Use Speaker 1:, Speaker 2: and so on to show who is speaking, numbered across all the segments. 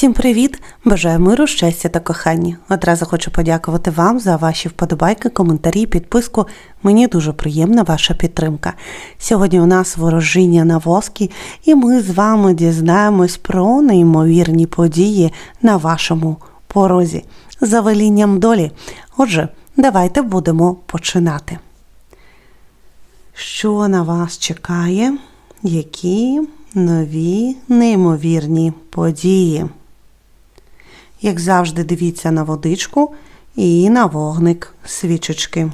Speaker 1: Всім привіт! Бажаю миру, щастя та кохання. Одразу хочу подякувати вам за ваші вподобайки, коментарі, підписку. Мені дуже приємна ваша підтримка. Сьогодні у нас ворожіння на воскі, і ми з вами дізнаємось про неймовірні події на вашому порозі за велінням долі. Отже, давайте будемо починати. Що на вас чекає? Які нові неймовірні події? Як завжди, дивіться на водичку і на вогник свічечки.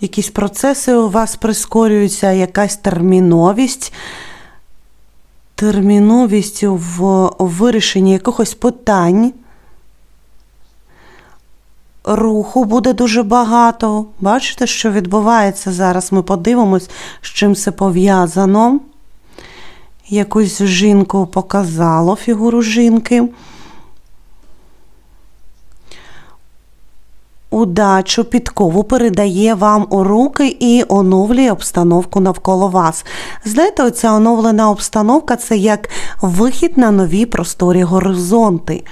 Speaker 1: Якісь процеси у вас прискорюються, якась терміновість. Терміновість в вирішенні якихось питань. Руху буде дуже багато. Бачите, що відбувається зараз? Ми подивимось, з чим це пов'язано. Якусь жінку показало фігуру жінки. Удачу підкову передає вам у руки і оновлює обстановку навколо вас. Знаєте, оця оновлена обстановка це як вихід на нові просторі горизонти.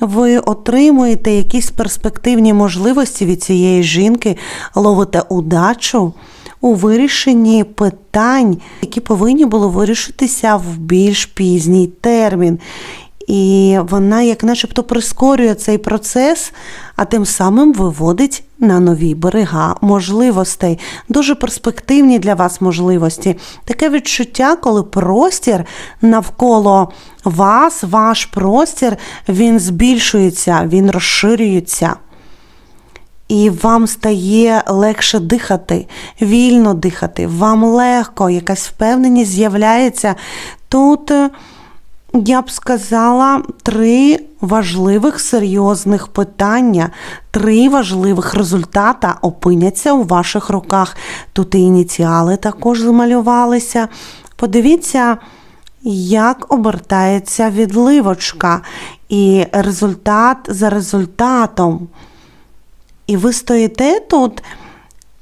Speaker 1: Ви отримуєте якісь перспективні можливості від цієї жінки, ловите удачу у вирішенні питань, які повинні були вирішитися в більш пізній термін. І вона, як начебто, прискорює цей процес, а тим самим виводить на нові берега можливостей, дуже перспективні для вас можливості. Таке відчуття, коли простір навколо вас, ваш простір, він збільшується, він розширюється. І вам стає легше дихати, вільно дихати, вам легко, якась впевненість з'являється. Тут, е, я б сказала, три важливих серйозних питання, три важливих результата опиняться у ваших руках. Тут і ініціали також замалювалися. Подивіться, як обертається відливочка, і результат за результатом. І ви стоїте тут,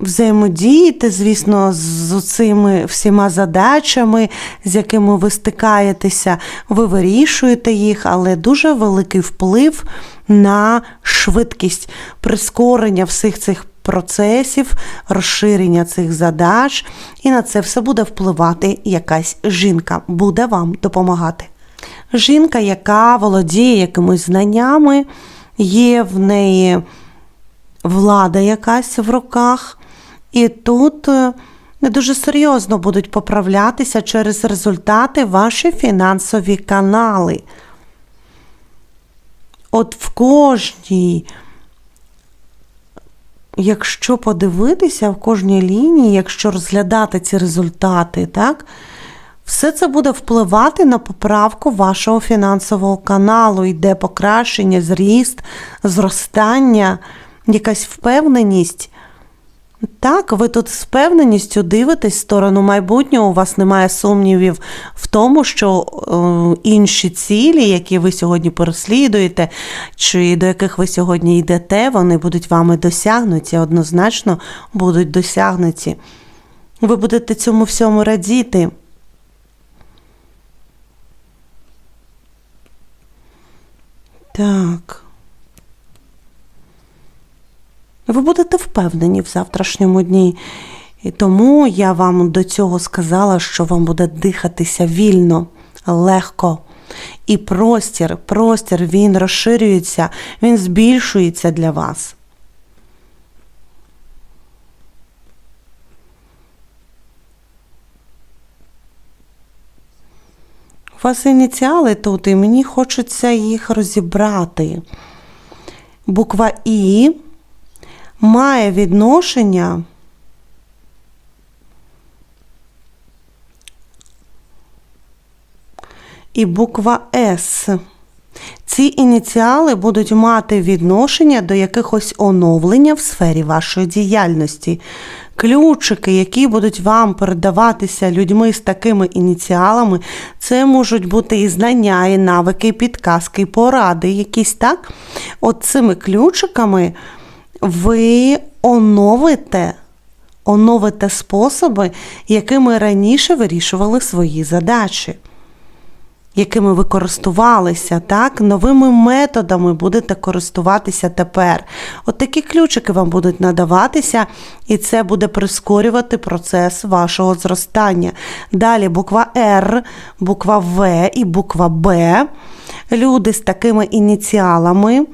Speaker 1: взаємодієте, звісно, з цими всіма задачами, з якими ви стикаєтеся, ви вирішуєте їх, але дуже великий вплив на швидкість прискорення всіх цих процесів, розширення цих задач, і на це все буде впливати якась жінка, буде вам допомагати. Жінка, яка володіє якимись знаннями, є в неї влада якась в руках, і тут е, не дуже серйозно будуть поправлятися через результати ваші фінансові канали. От в кожній, якщо подивитися в кожній лінії, якщо розглядати ці результати, так, все це буде впливати на поправку вашого фінансового каналу, йде покращення, зріст, зростання якась впевненість. Так, ви тут з впевненістю дивитесь в сторону майбутнього, у вас немає сумнівів в тому, що е, інші цілі, які ви сьогодні переслідуєте, чи до яких ви сьогодні йдете, вони будуть вами досягнуті, однозначно будуть досягнуті. Ви будете цьому всьому радіти. Так. Ви будете впевнені в завтрашньому дні. І тому я вам до цього сказала, що вам буде дихатися вільно, легко. І простір, простір, він розширюється, він збільшується для вас. У вас ініціали тут, і мені хочеться їх розібрати. Буква І має відношення і буква С. Ці ініціали будуть мати відношення до якихось оновлення в сфері вашої діяльності. Ключики, які будуть вам передаватися людьми з такими ініціалами, це можуть бути і знання, і навики, і підказки, і поради, якісь так. От цими ключиками ви оновите оновите способи, якими раніше вирішували свої задачі якими ви користувалися, так, новими методами будете користуватися тепер. От такі ключики вам будуть надаватися, і це буде прискорювати процес вашого зростання. Далі буква Р, буква В і буква Б. Люди з такими ініціалами.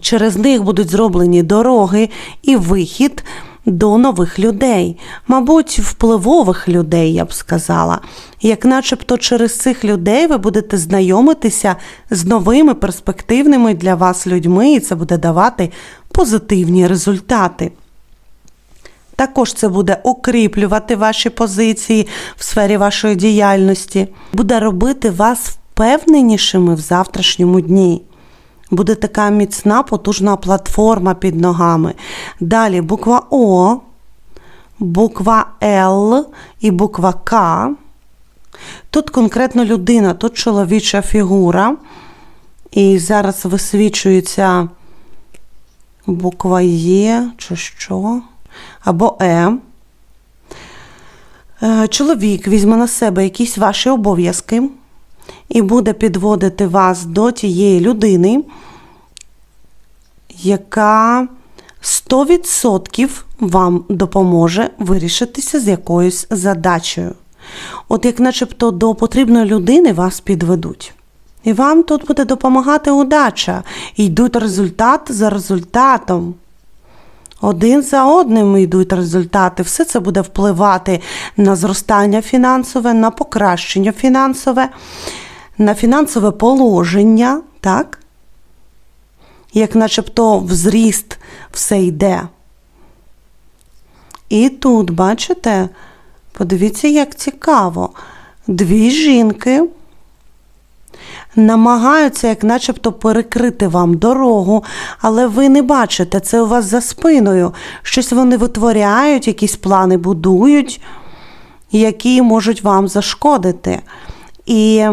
Speaker 1: Через них будуть зроблені дороги і вихід до нових людей, мабуть, впливових людей, я б сказала. Як начебто через цих людей ви будете знайомитися з новими перспективними для вас людьми, і це буде давати позитивні результати. Також це буде укріплювати ваші позиції в сфері вашої діяльності, буде робити вас впевненішими в завтрашньому дні. Буде така міцна, потужна платформа під ногами. Далі буква О, буква Л і буква К. Тут конкретно людина, тут чоловіча фігура. І зараз висвічується буква Є чи що, або Е. Е, Чоловік візьме на себе якісь ваші обов'язки і буде підводити вас до тієї людини, яка 100% вам допоможе вирішитися з якоюсь задачею. От як начебто до потрібної людини вас підведуть. І вам тут буде допомагати удача. Йдуть результат за результатом. Один за одним йдуть результати. Все це буде впливати на зростання фінансове, на покращення фінансове, на фінансове положення, так? Як начебто в зріст все йде. І тут, бачите, подивіться, як цікаво. Дві жінки намагаються, як начебто, перекрити вам дорогу, але ви не бачите, це у вас за спиною. Щось вони витворяють, якісь плани будують, які можуть вам зашкодити. І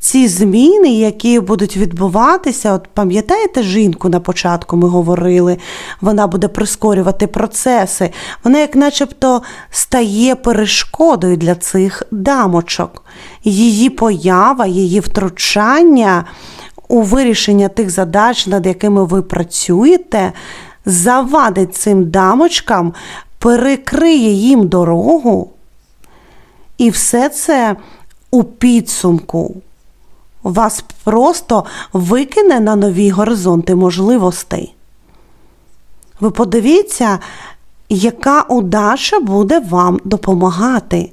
Speaker 1: ці зміни, які будуть відбуватися, от пам'ятаєте жінку на початку ми говорили, вона буде прискорювати процеси, вона, як начебто, стає перешкодою для цих дамочок. Її поява, її втручання у вирішення тих задач, над якими ви працюєте, завадить цим дамочкам, перекриє їм дорогу. І все це у підсумку вас просто викине на нові горизонти можливостей. Ви подивіться, яка удача буде вам допомагати.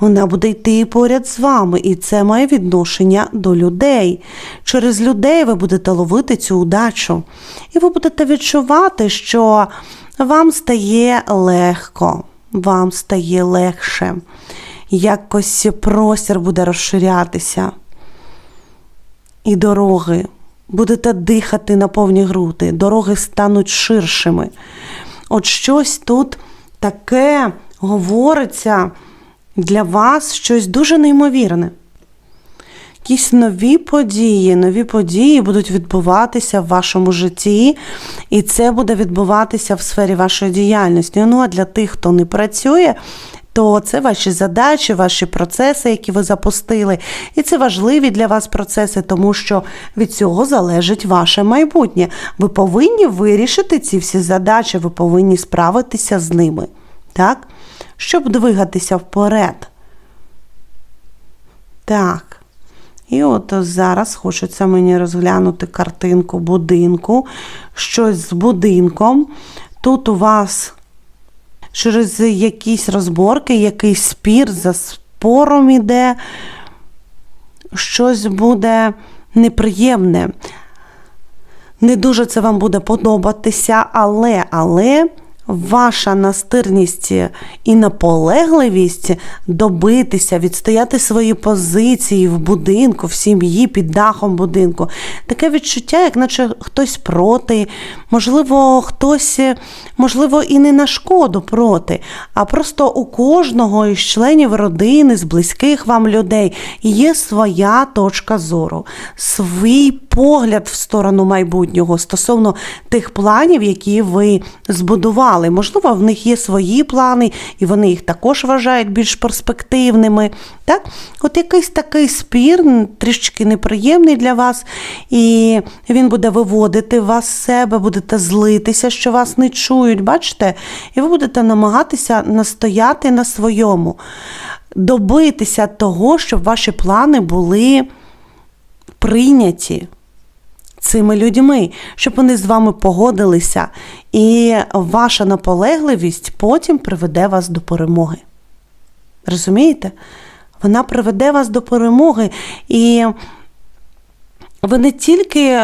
Speaker 1: Вона буде йти поряд з вами, і це має відношення до людей. Через людей ви будете ловити цю удачу. І ви будете відчувати, що вам стає легко, вам стає легше. Якось простір буде розширятися і дороги. Будете дихати на повні груди, дороги стануть ширшими. От щось тут таке говориться для вас, щось дуже неймовірне. Якісь нові події, нові події будуть відбуватися в вашому житті, і це буде відбуватися в сфері вашої діяльності. Ну а для тих, хто не працює, то це ваші задачі, ваші процеси, які ви запустили. І це важливі для вас процеси, тому що від цього залежить ваше майбутнє. Ви повинні вирішити ці всі задачі, ви повинні справитися з ними, так? щоб двигатися вперед. Так. І от зараз хочеться мені розглянути картинку будинку, щось з будинком. Тут у вас через якісь розборки, якийсь спір за спором іде, щось буде неприємне. Не дуже це вам буде подобатися, але, але ваша настирність і наполегливість добитися, відстояти свої позиції в будинку, в сім'ї, під дахом будинку. Таке відчуття, як наче хтось проти, можливо, хтось, можливо, і не на шкоду проти, а просто у кожного із членів родини, з близьких вам людей є своя точка зору, свій погляд в сторону майбутнього стосовно тих планів, які ви збудували допомагали. Можливо, в них є свої плани, і вони їх також вважають більш перспективними. Так? От якийсь такий спір, трішечки неприємний для вас, і він буде виводити вас з себе, будете злитися, що вас не чують, бачите? І ви будете намагатися настояти на своєму, добитися того, щоб ваші плани були прийняті цими людьми, щоб вони з вами погодилися, і ваша наполегливість потім приведе вас до перемоги. Розумієте? Вона приведе вас до перемоги, і ви не тільки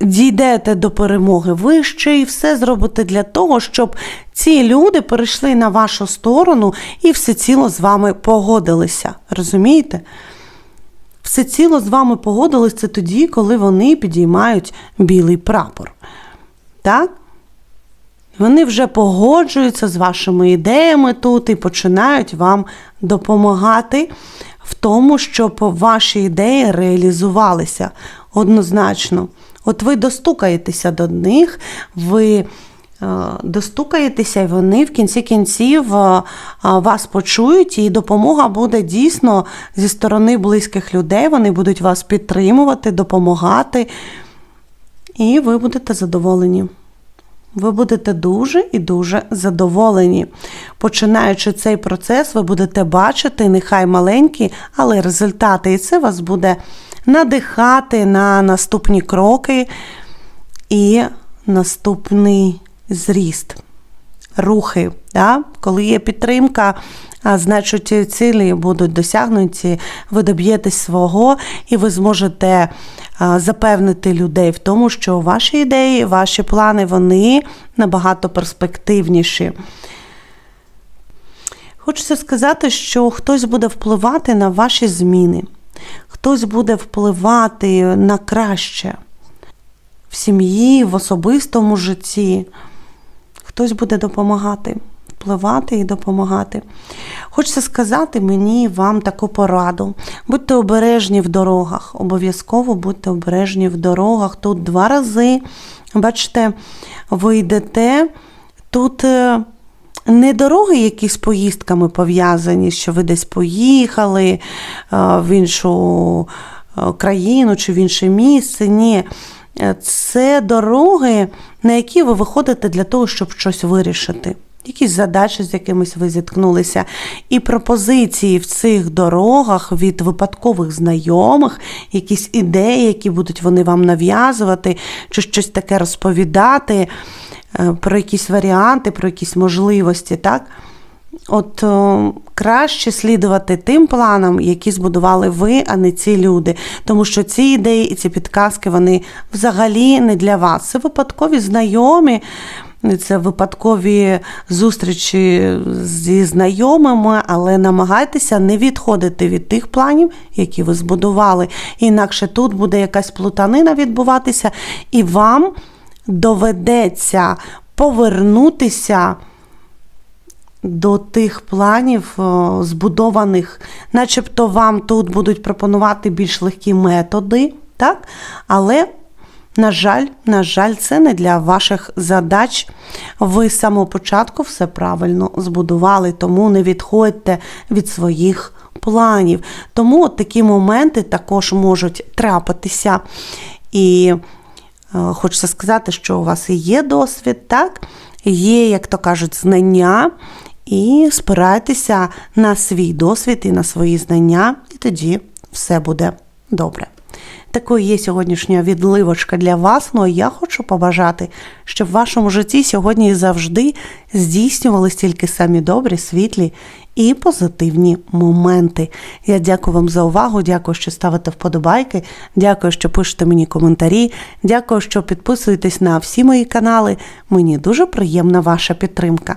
Speaker 1: дійдете до перемоги, ви ще й все зробите для того, щоб ці люди перейшли на вашу сторону і всеціло з вами погодилися. Розумієте? Всеціло з вами погодились це тоді, коли вони підіймають білий прапор. Так? Вони вже погоджуються з вашими ідеями тут і починають вам допомагати в тому, щоб ваші ідеї реалізувалися однозначно. От ви достукаєтеся до них, ви достукаєтеся, і вони в кінці кінців е, е, вас почують, і допомога буде дійсно зі сторони близьких людей. Вони будуть вас підтримувати, допомагати, і ви будете задоволені. Ви будете дуже і дуже задоволені. Починаючи цей процес, ви будете бачити, нехай маленькі, але результати. І це вас буде надихати на наступні кроки і наступний зріст. Рухи. Да? Коли є підтримка, значить цілі будуть досягнуті, ви доб'єтесь свого, і ви зможете запевнити людей в тому, що ваші ідеї, ваші плани, вони набагато перспективніші. Хочеться сказати, що хтось буде впливати на ваші зміни, хтось буде впливати на краще в сім'ї, в особистому житті. Хтось буде допомагати, впливати і допомагати. Хочеться сказати мені вам таку пораду. Будьте обережні в дорогах. Обов'язково будьте обережні в дорогах. Тут два рази, бачите, ви йдете. Тут е, не дороги якісь з поїздками пов'язані, що ви десь поїхали е, в іншу е, країну чи в інше місце. Ні. Е, Це дороги, на які ви виходите для того, щоб щось вирішити. Якісь задачі, з якимись ви зіткнулися. І пропозиції в цих дорогах від випадкових знайомих, якісь ідеї, які будуть вони вам нав'язувати, чи щось таке розповідати, е, про якісь варіанти, про якісь можливості. так? От о, краще слідувати тим планам, які збудували ви, а не ці люди. Тому що ці ідеї і ці підказки вони взагалі не для вас. Це випадкові знайомі, це випадкові зустрічі зі знайомими, але намагайтеся не відходити від тих планів, які ви збудували. Інакше тут буде якась плутанина відбуватися, і вам доведеться повернутися до тих планів, збудованих, начебто вам тут будуть пропонувати більш легкі методи, так? але, на жаль, на жаль, це не для ваших задач. Ви з самого початку все правильно збудували, тому не відходьте від своїх планів. Тому от такі моменти також можуть трапитися. І е, хочеться сказати, що у вас і є досвід, так? Є, як то кажуть, знання, і спирайтеся на свій досвід і на свої знання, і тоді все буде добре. Такою є сьогоднішня відливочка для вас. Ну а я хочу побажати, щоб в вашому житті сьогодні і завжди здійснювались тільки самі добрі, світлі і позитивні моменти. Я дякую вам за увагу, дякую, що ставите вподобайки, дякую, що пишете мені коментарі, дякую, що підписуєтесь на всі мої канали. Мені дуже приємна ваша підтримка.